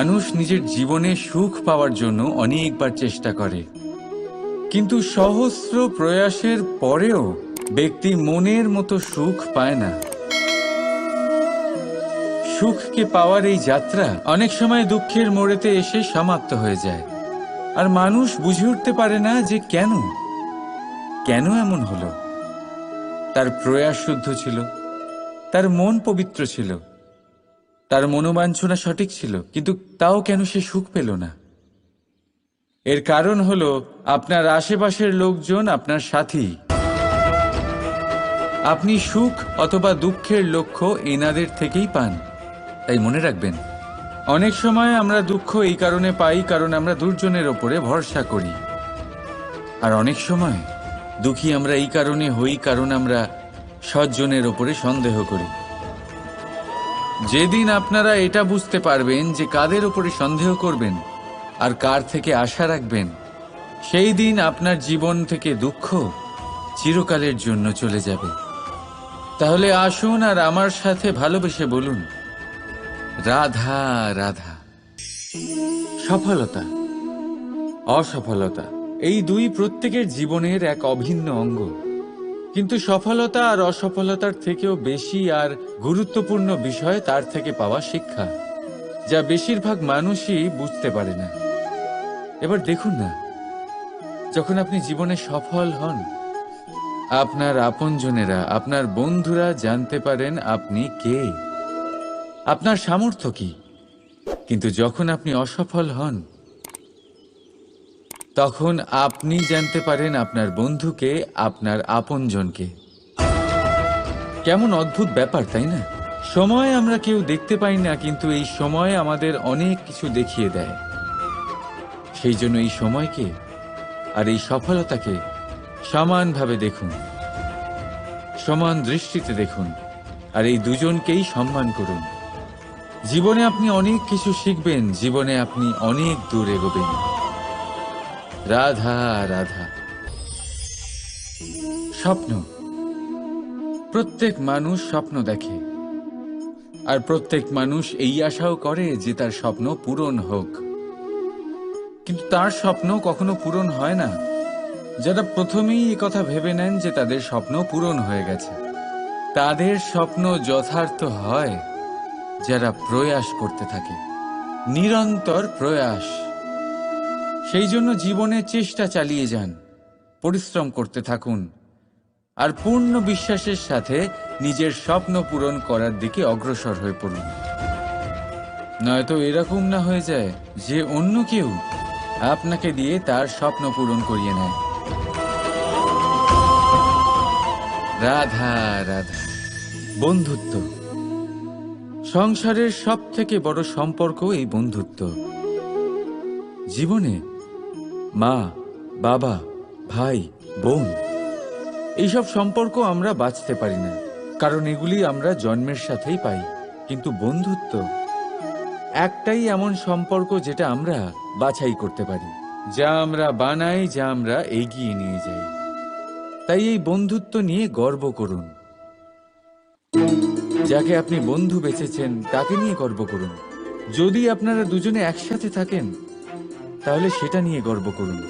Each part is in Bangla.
মানুষ নিজের জীবনে সুখ পাওয়ার জন্য অনেকবার চেষ্টা করে। কিন্তু সহস্র প্রয়াসের পরেও ব্যক্তি মনের মতো সুখ পায় না। সুখকে পাওয়ার এই যাত্রা অনেক সময় দুঃখের মোড়েতে এসে সমাপ্ত হয়ে যায়। আর মানুষ বুঝে উঠতে পারে না যে কেন? কেন এমন হলো? তার প্রয়াস শুদ্ধ ছিল। তার মন পবিত্র ছিল। তার মনোবাঞ্ছনা সঠিক ছিল, কিন্তু তাও কেন সে সুখ পেল না? এর কারণ হলো, আপনার আশেপাশের লোকজন আপনার সাথী। আপনি সুখ অথবা দুঃখের লক্ষ্য এনাদের থেকেই পান। তাই মনে রাখবেন, অনেক সময় আমরা দুঃখ এই কারণে পাই কারণ আমরা দুর্জনের ওপরে ভরসা করি। আর অনেক সময় দুঃখী আমরা এই কারণে হই কারণ আমরা সজ্জনের ওপরে সন্দেহ করি। যেদিন আপনারা এটা বুঝতে পারবেন যে কাদের ওপরে সন্দেহ করবেন আর কার থেকে আশা রাখবেন, সেই দিন আপনার জীবন থেকে দুঃখ চিরকালের জন্য চলে যাবে। তাহলে আসুন আর আমার সাথে ভালোবেসে বলুন, রাধা রাধা। সফলতা, অসফলতা, এই দুই প্রত্যেকের জীবনের এক অভিন্ন অঙ্গ। কিন্তু সফলতা আর অসফলতার থেকেও বেশি আর গুরুত্বপূর্ণ বিষয় তার থেকে পাওয়া শিক্ষা, যা বেশিরভাগ মানুষই বুঝতে পারে না। এবার দেখুন না, যখন আপনি জীবনে সফল হন, আপনার আপনজনেরা, আপনার বন্ধুরা জানতে পারেন আপনি কে, আপনার সামর্থ্য কি। কিন্তু যখন আপনি অসফল হন তখন আপনি জানতে পারেন আপনার বন্ধুকে, আপনার আপনজনকে। কেমন অদ্ভুত ব্যাপার, তাই না? সময় আমরা কেউ দেখতে পাই না, কিন্তু এই সময় আমাদের অনেক কিছু দেখিয়ে দেয়। সেই জন্য এই সময়কে আর এই সফলতাকে সমানভাবে দেখুন। সমান দৃষ্টিতে দেখুন আর এই দুজনকেই সম্মান করুন। জীবনে আপনি অনেক কিছু শিখবেন, জীবনে আপনি অনেক দূর এগোবেন। রাধা রাধা। স্বপ্ন। প্রত্যেক মানুষ স্বপ্ন দেখে। আর প্রত্যেক মানুষ এই আশাও করে যে তার স্বপ্ন পূরণ হোক। কিন্তু তার স্বপ্ন কখনো পূরণ হয় না। যারা প্রথমেই কথা ভেবে নেন যে তাদের স্বপ্ন পূরণ হয়ে গেছে। তাদের স্বপ্ন যথার্থ হয় যারা প্রয়াস করতে থাকে। নিরন্তর প্রয়াস। সেই জন্য জীবনে চেষ্টা চালিয়ে যান, পরিশ্রম করতে থাকুন, আর পূর্ণ বিশ্বাসের সাথে নিজের স্বপ্ন পূরণ করার দিকে অগ্রসর হয়ে পড়ুন। নয়তো এরকম না হয়ে যায় যে অন্য কেউ আপনাকে দিয়ে তার স্বপ্ন পূরণ করিয়ে নেয়। রাধা রাধা। বন্ধুত্ব। সংসারের সব থেকে বড় সম্পর্ক এই বন্ধুত্ব। জীবনে মা, বাবা, ভাই, বোন, এইসব সম্পর্ক আমরা বাঁচতে পারি না, কারণ এগুলি আমরা জন্মের সাথেই পাই, কিন্তু বন্ধুত্ব একটাই এমন সম্পর্ক যেটা আমরা বাছাই করতে পারি, যা আমরা বানাই, যা আমরা এগিয়ে নিয়ে যাই। তাই এই বন্ধুত্ব নিয়ে গর্ব করুন। যাকে আপনি বন্ধু বেছেছেন, তাকে নিয়ে গর্ব করুন। যদি আপনারা দুজনে একসাথে থাকেন তাহলে সেটা নিয়ে গর্ব করুন।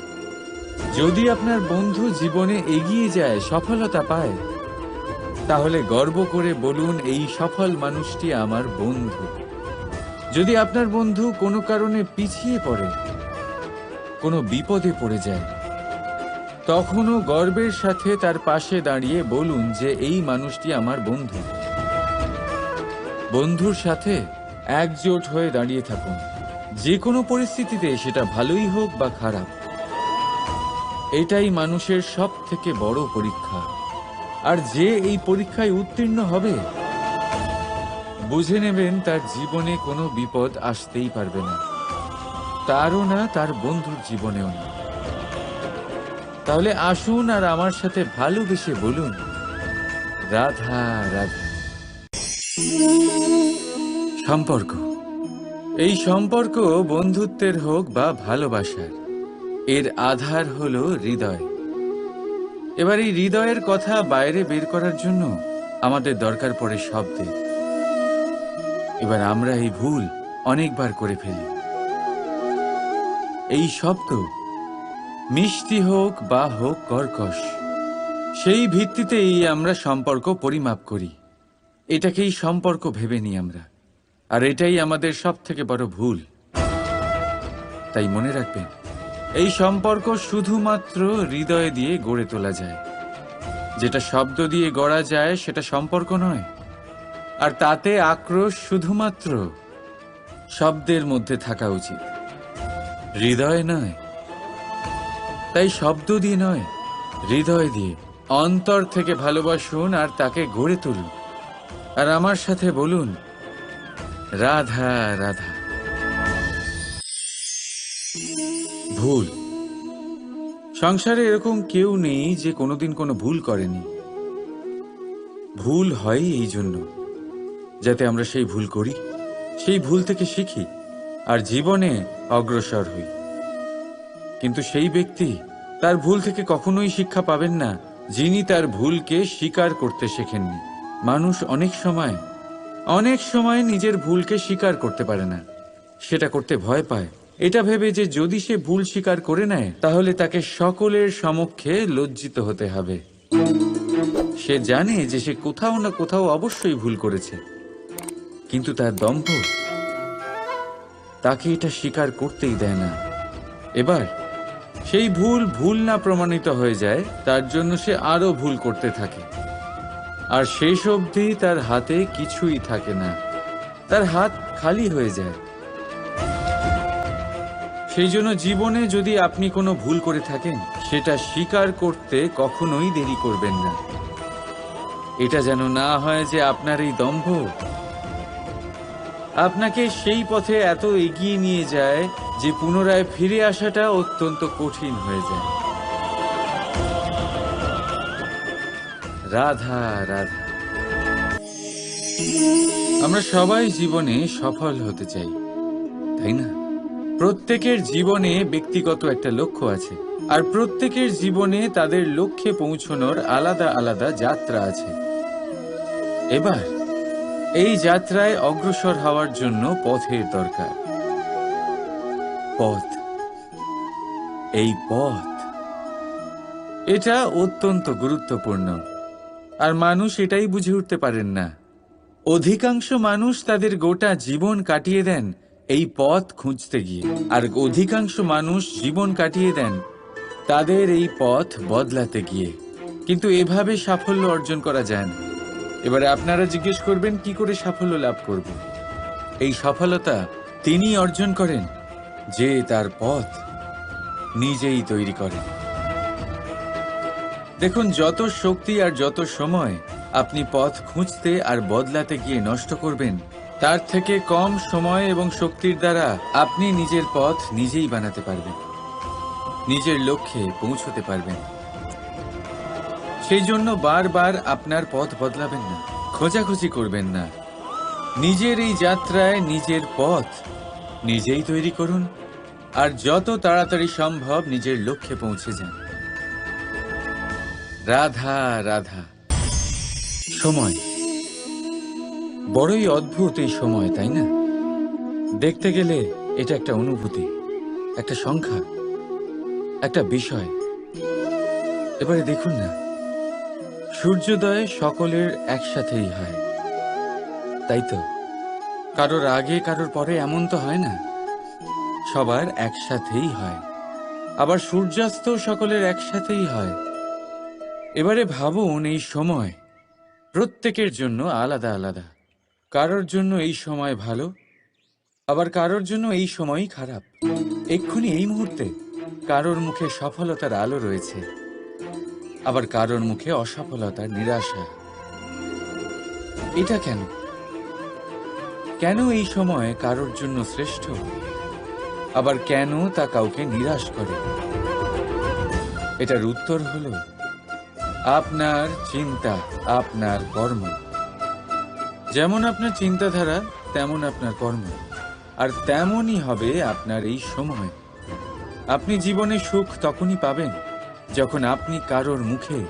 যদি আপনার বন্ধু জীবনে এগিয়ে যায়, সফলতা পায়, তাহলে গর্ব করে বলুন, এই সফল মানুষটি আমার বন্ধু। যদি আপনার বন্ধু কোনো কারণে পিছিয়ে পড়ে, কোনো বিপদে পড়ে যায়, তখনও গর্বের সাথে তার পাশে দাঁড়িয়ে বলুন যে, এই মানুষটি আমার বন্ধু। বন্ধুর সাথে একজোট হয়ে দাঁড়িয়ে থাকুন। যে কোনো পরিস্থিতিতে সেটা ভালোই হোক বা খারাপ, এটাই মানুষের সব থেকে বড় পরীক্ষা। আর যে এই পরীক্ষায় উত্তীর্ণ হবে, বুঝে নেবেন তার জীবনে কোনো বিপদ আসতেই পারবে না। তারও না, তার বন্ধুর জীবনেও না। তাহলে আসুন আর আমার সাথে ভালোবেসে বলুন, রাধা রাধা। সম্পর্ক। এই সম্পর্ক বন্ধুত্বের হোক বা ভালোবাসার, এর আধার হল হৃদয়। এবার এই হৃদয়ের কথা বাইরে বের করার জন্য আমাদের দরকার পড়ে শব্দের। এবার আমরা এই ভুল অনেকবার করে ফেলি। এই শব্দ মিষ্টি হোক বা হোক কর্কশ, সেই ভিত্তিতেই আমরা সম্পর্ক পরিমাপ করি। এটাকেই সম্পর্ক ভেবে নিই আমরা। আর এটাই আমাদের সব থেকে বড় ভুল। তাই মনে রাখবেন, এই সম্পর্ক শুধুমাত্র হৃদয় দিয়ে গড়ে তোলা যায়। যেটা শব্দ দিয়ে গড়া যায়, সেটা সম্পর্ক নয়। আর তাতে আক্রোশ শুধুমাত্র শব্দের মধ্যে থাকা উচিত। হৃদয় নয়। তাই শব্দ দিয়ে নয়, হৃদয় দিয়ে। অন্তর থেকে ভালোবাসুন আর তাকে গড়ে তুলুন। আর আমার সাথে বলুন রাধা রাধা। ভুল। সংসারে এরকম কেউ নেই যে কোনোদিন কোনো ভুল করেনি। ভুল হয় এই জন্য, যাতে আমরা সেই ভুল করি, সেই ভুল থেকে শিখি, আর জীবনে অগ্রসর হই। কিন্তু সেই ব্যক্তি তার ভুল থেকে কখনোই শিক্ষা পাবেন না, যিনি তার ভুলকে স্বীকার করতে শেখেননি। মানুষ অনেক সময় অনেক সময় নিজের ভুলকে স্বীকার করতে পারে না। সেটা করতে ভয় পায়। এটা ভেবে যে যদি সে ভুল স্বীকার করে নেয়, তাহলে তাকে সকলের সমক্ষে লজ্জিত হতে হবে। সে জানে যে সে কোথাও না কোথাও অবশ্যই ভুল করেছে। কিন্তু তার দম্ভ, তাকে এটা স্বীকার করতেই দেয় না। এবার, সেই ভুল ভুল না প্রমাণিত হয়ে যায়, তার জন্য সে আরও ভুল করতে থাকে। আর শেষ অবধি তার হাতে কিছুই থাকে না। তার হাত খালি হয়ে যায়। সেই জন্য জীবনে যদি আপনি কোনো ভুল করে থাকেন, সেটা স্বীকার করতে কখনোই দেরি করবেন না। এটা যেন না হয় যে আপনার এই দম্ভ। আপনাকে সেই পথে এত এগিয়ে নিয়ে যায় যে পুনরায় ফিরে আসাটা অত্যন্ত কঠিন হয়ে যায়। রাধা রাধা। আমরা সবাই জীবনে সফল হতে চাই, তাই না? প্রত্যেকের জীবনে ব্যক্তিগত একটা লক্ষ্য আছে, আর প্রত্যেকের জীবনে তাদের লক্ষ্যে পৌঁছনোর আলাদা আলাদা যাত্রা আছে। এবার, এই যাত্রায় অগ্রসর হওয়ার জন্য পথের দরকার। পথ। এই পথ। এটা অত্যন্ত গুরুত্বপূর্ণ। আর মানুষ এটাই বুঝে উঠতে পারেন না। অধিকাংশ মানুষ তাদের গোটা জীবন কাটিয়ে দেন এই পথ খুঁজতে গিয়ে। আর অধিকাংশ মানুষ জীবন কাটিয়ে দেন তাদের এই পথ বদলাতে গিয়ে। কিন্তু এভাবে সাফল্য অর্জন করা যায় না। এবারে আপনারা জিজ্ঞেস করবেন, কি করে সাফল্য লাভ করব? এই সফলতা তিনি অর্জন করেন যে তার পথ নিজেই তৈরি করেন। দেখুন, যত শক্তি আর যত সময় আপনি পথ খুঁজতে আর বদলাতে গিয়ে নষ্ট করবেন, তার থেকে কম সময় এবং শক্তির দ্বারা আপনি নিজের পথ নিজেই বানাতে পারবেন, নিজের লক্ষ্যে পৌঁছতে পারবেন। সেই জন্য বারবার আপনার পথ বদলাবেন না, খোঁজাখুঁজি করবেন না। নিজের এই যাত্রায় নিজের পথ নিজেই তৈরি করুন, আর যত তাড়াতাড়ি সম্ভব নিজের লক্ষ্যে পৌঁছে যান। রাধা রাধা। সময়। বড়ই অদ্ভুত এই সময়, তাই না? দেখতে গেলে এটা একটা অনুভূতি, একটা সংখ্যা, একটা বিষয়। এবারে দেখুন না, সূর্যোদয় সকলের একসাথেই হয়। তাই তো? কারোর আগে, কারোর পরে এমন তো হয় না। সবার একসাথেই হয়। আবার সূর্যাস্ত সকলের একসাথেই হয়। এবারে ভাবুন এই সময়। প্রত্যেকের জন্য আলাদা আলাদা। কারোর জন্য এই সময় ভালো, আবার কারোর জন্য এই সময়ই খারাপ। এক্ষুনি এই মুহূর্তে কারোর মুখে সফলতার আলো রয়েছে, আবার কারোর মুখে অসফলতার নিরাশা। এটা কেন? কেন এই সময় কারোর জন্য শ্রেষ্ঠ? আবার কেন তা কাউকে নিরাশ করে? এটার উত্তর হলো আপনার চিন্তা, আপনার কর্ম। যেমন আপনার চিন্তাধারা, তেমন আপনার কর্ম। আর তেমনই হবে আপনার এই সময়। আপনি জীবনে সুখ তখনই পাবেন, যখন আপনি কারোর মুখে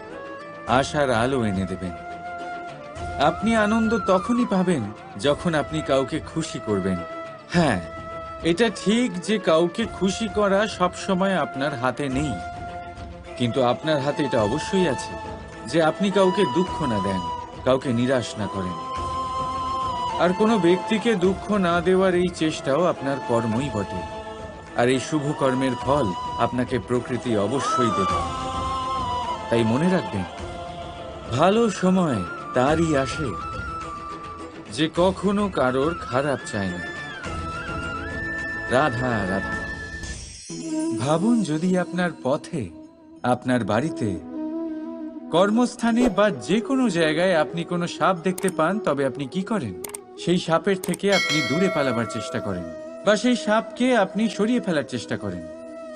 আশার আলো এনে দেবেন। আপনি আনন্দ তখনই পাবেন, যখন আপনি কাউকে খুশি করবেন। হ্যাঁ এটা ঠিক যে কাউকে খুশি করা সবসময় আপনার হাতে নেই। কিন্তু আপনার হাতে এটা অবশ্যই আছে যে আপনি কাউকে দুঃখ না দেন, কাউকে নিরাশ না করেন। আর কোনো ব্যক্তিকে দুঃখ না দেওয়ার এই চেষ্টাও আপনার কর্মই বটে। আর এই শুভ কর্মের ফল আপনাকে প্রকৃতি অবশ্যই দেবে। তাই মনে রাখবেন, ভালো সময় তারই আসে, যে কখনো কারোর খারাপ চায় না। রাধা রাধা। ভাবুন যদি আপনার পথে আপনার বাড়িতে। কর্মস্থানে বা যে কোনো জায়গায় আপনি কোনো সাপ দেখতে পান, তবে আপনি কি করেন? সেই সাপের থেকে আপনি দূরে পালাবার চেষ্টা করেন বা সেই সাপকে আপনি সরিয়ে ফেলার চেষ্টা করেন।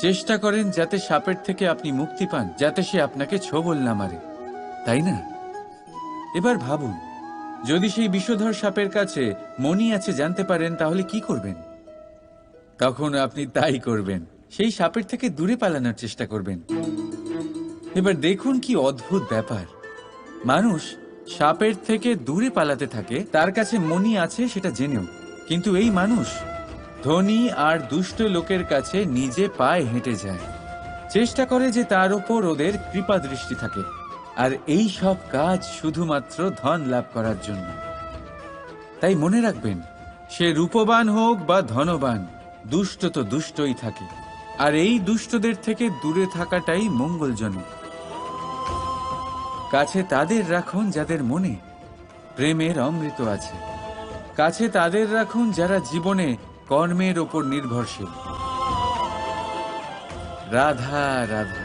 চেষ্টা করেন যাতে সাপের থেকে আপনি মুক্তি পান, যাতে সে আপনাকে ছোবল না মারে। তাই না? এবার ভাবুন, যদি সেই বিষধর সাপের কাছে মনি আছে জানতে পারেন, তাহলে কি করবেন? তখন আপনি তাই করবেন। সেই সাপের থেকে দূরে পালানোর চেষ্টা করবেন। এবার দেখুন কি অদ্ভুত ব্যাপার। মানুষ সাপের থেকে দূরে পালাতে থাকে, তার কাছে মনি আছে সেটা জেনেও। কিন্তু এই মানুষ ধনী আর দুষ্ট লোকের কাছে নিজে পায়ে হেঁটে যায়। চেষ্টা করে যে তার ওপর ওদের কৃপা দৃষ্টি থাকে। আর এই সব কাজ শুধুমাত্র ধন লাভ করার জন্য। তাই মনে রাখবেন, সে রূপবান হোক বা ধনবান, দুষ্ট তো দুষ্টই থাকে। আর এই দুষ্টদের থেকে দূরে থাকাটাই মঙ্গলজনক। কাছে তাদের রাখুন যাদের মনে প্রেমের অমৃত আছে। কাছে তাদের রাখুন যারা জীবনে কর্মের ওপর নির্ভরশীল। রাধা রাধা।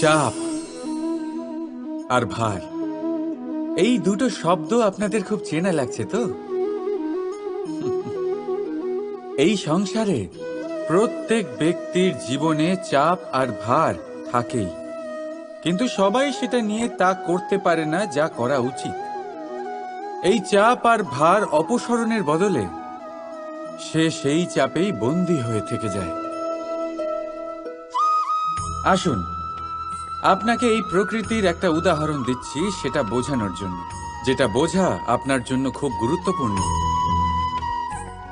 চাপ আর ভার। এই দুটো শব্দ আপনাদের খুব চেনা লাগছে তো? এই সংসারে প্রত্যেক ব্যক্তির জীবনে চাপ আর ভার থাকেই। কিন্তু সবাই সেটা নিয়ে তা করতে পারে না, যা করা উচিত। এই চাপ আর ভার অপসরণের বদলে সে সেই চাপেই বন্দী হয়ে থেকে যায়। আসুন, আপনাকে এই প্রকৃতির একটা উদাহরণ দিচ্ছি সেটা বোঝানোর জন্য, যেটা বোঝা আপনার জন্য খুব গুরুত্বপূর্ণ।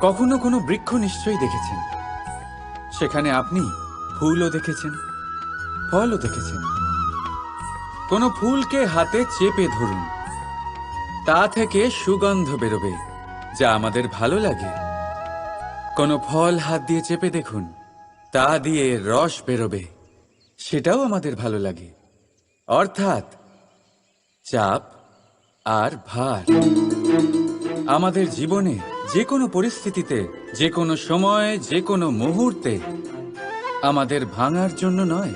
কখনো কোনো বৃক্ষ নিশ্চয়ই দেখেছেন? সেখানে আপনি ফুলও দেখেছেন, ফলও দেখেছেন। কোনো ফুলকে হাতে চেপে ধরুন। তা থেকে সুগন্ধ বেরোবে, যা আমাদের ভালো লাগে। কোনো ফল হাত দিয়ে চেপে দেখুন, তা দিয়ে রস বেরোবে, সেটাও আমাদের ভালো লাগে। অর্থাৎ চাপ আর ভার। আমাদের জীবনে যে কোনো পরিস্থিতিতে, যে কোনো সময়, যে কোনো মুহূর্তে আমাদের ভাঙার জন্য নয়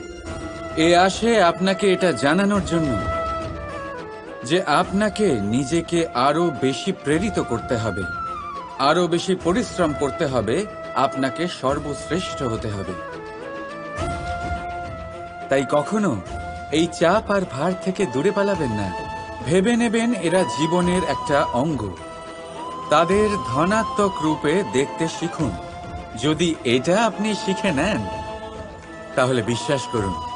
এ আসে আপনাকে এটা জানানোর জন্য যে আপনাকে নিজেকে আরও বেশি প্রেরিত করতে হবে, আরও বেশি পরিশ্রম করতে হবে, আপনাকে সর্বশ্রেষ্ঠ হতে হবে। তাই কখনো এই চাপ আর ভার থেকে দূরে পালাবেন না। ভেবে নেবেন এরা জীবনের একটা অঙ্গ। তাদের ধনাত্মক রূপে দেখতে শিখুন। যদি এটা আপনি শিখে নেন, তাহলে বিশ্বাস করুন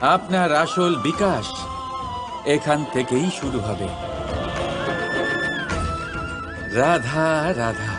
আপনার আসল বিকাশ এখান থেকেই শুরু হবে। রাধা রাধা।